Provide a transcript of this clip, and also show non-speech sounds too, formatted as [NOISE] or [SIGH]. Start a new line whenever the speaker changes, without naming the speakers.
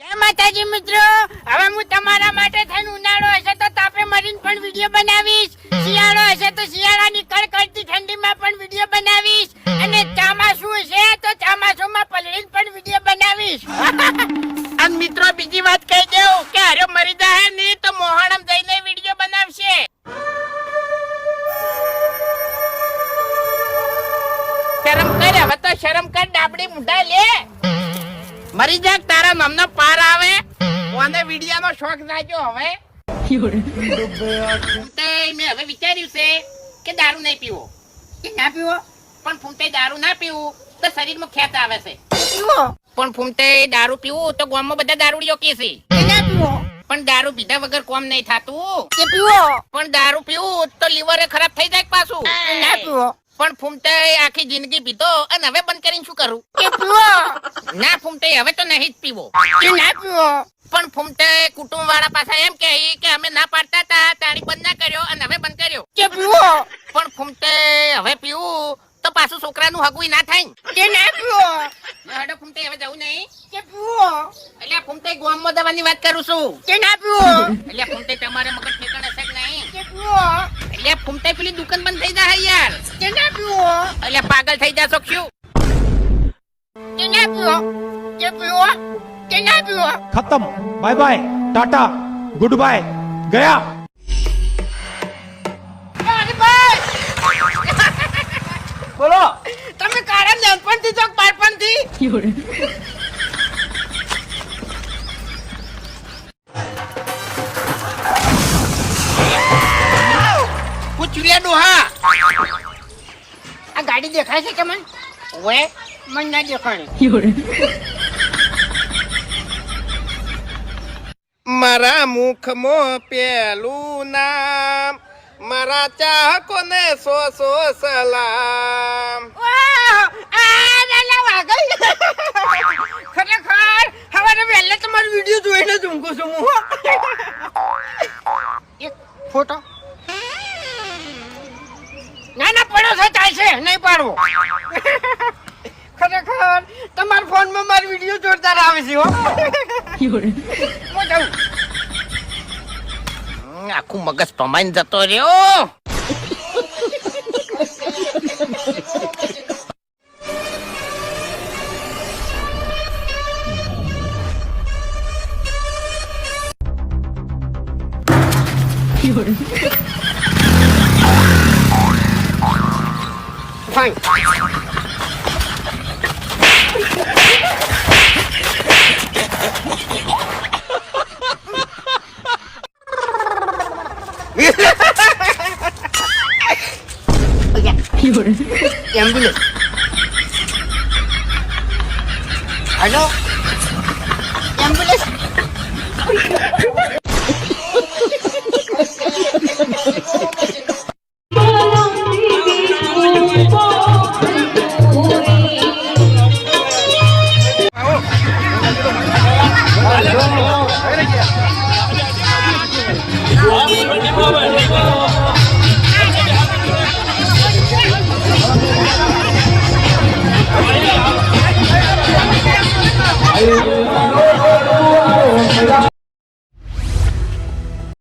જય માતાજી મિત્રો. હવે હું તમારા માટે થઈને ઉનાળો હશે તો તાપે મરીન પણ વીડિયો બનાવીશ. શિયાળો હશે તો શિયાળાની કડકડતી ઠંડીમાં પણ વીડિયો બનાવીશ. અને ચોમાસું હશે તો ચોમાસુમાં પલળીને પણ વીડિયો બનાવીશ. [LAUGHS]
અને મિત્રો બીજી વાત કહી દઉં કે હરે મરી જાય નહીં તો મોહણમ જઈને વીડિયો બનાવશે. શરમ કર હવે તો શરમ કર ડાબડી મુઢા લે. મરી જાક તારા મમનો પાર આવે. કોને વિડીયાનો શોખ રાખ્યો હવે. તે મેં હવે વિચાર્યું છે કે દારૂ નહીં પીવો.
કે ના પીવો?
પણ ફૂમતે દારૂ ના પીવું તો શરીરમાં ખેત આવે છે.
પીવો?
પણ ફૂમતે દારૂ પીવું તો ગામમાં બધા દારૂડીઓ કે છે.
ના પીવો.
પણ દારૂ પીધા વગર કોમ નહીં થાતું.
કે પીવો.
પણ દારૂ પીવું તો લીવર ખરાબ થઈ જાય પાછું.
ના પીવો.
પણ ફૂમતે આખી જિંદગી પીધો અને હવે બંધ કરીને શું કરું? ફૂમતે હવે તો નહીં જ પીવો.
કે ના પીવો.
પણ ફૂમતે કુટુંબ વાળા પાછા એમ કે કે અમે ના પાડતા હતા તાણી બંધ ના કર્યો અને હવે બંધ કર્યો.
કે પીવો?
પણ ફૂમતે હવે પીવું તો પાછું છોકરાનું હગુઈ ના થાય
કે ના પીવો?
હેડો ફૂમતે હવે જવું નહીં.
કે પીવો?
એટલે ફૂમતે ગોમ દવાની વાત કરું છું.
કે ના પીવો?
એટલે ફૂમતે તમારે મગજ ઠેકાણ હશે કે નહીં?
કે પીવો?
એટલે ફૂમતે પેલી દુકાન બંધ થઈ જાય યાર.
કે ના પીવો?
એટલે પાગલ થઈ જાશો શું?
કે ના પીવો? ચેપ્યું કે ના પીવું
ખતમ. Bye bye tata good bye ગયા
બોલો. તમે કારણ નાનપણથી છો બાળપણથી? ચુરિયા ડોહા.
આ ગાડી દેખાય છે કે મને?
ઓએ
મને ના દેખાણી
મારા મુખમાં પેલું નામ. મારા ચાહકોને સો સો સલામ.
ખરેખર હવારે વહેલા તમારો વીડિયો જોઈને જ ઊંઘું છું હું એક ફોટો. ના ના પડો છે ચાલશે નહીં પાડવો. ખરેખર તમારા ફોનમાં મારો વીડિયો જોરદાર આવે છે હો. [LAUGHS] હું જાઉં.
હમ, આખું મગજ પમાઈને જતો રહ્યો
করে। অ্যাম্বুলেন্স। হ্যালো? অ্যাম্বুলেন্স।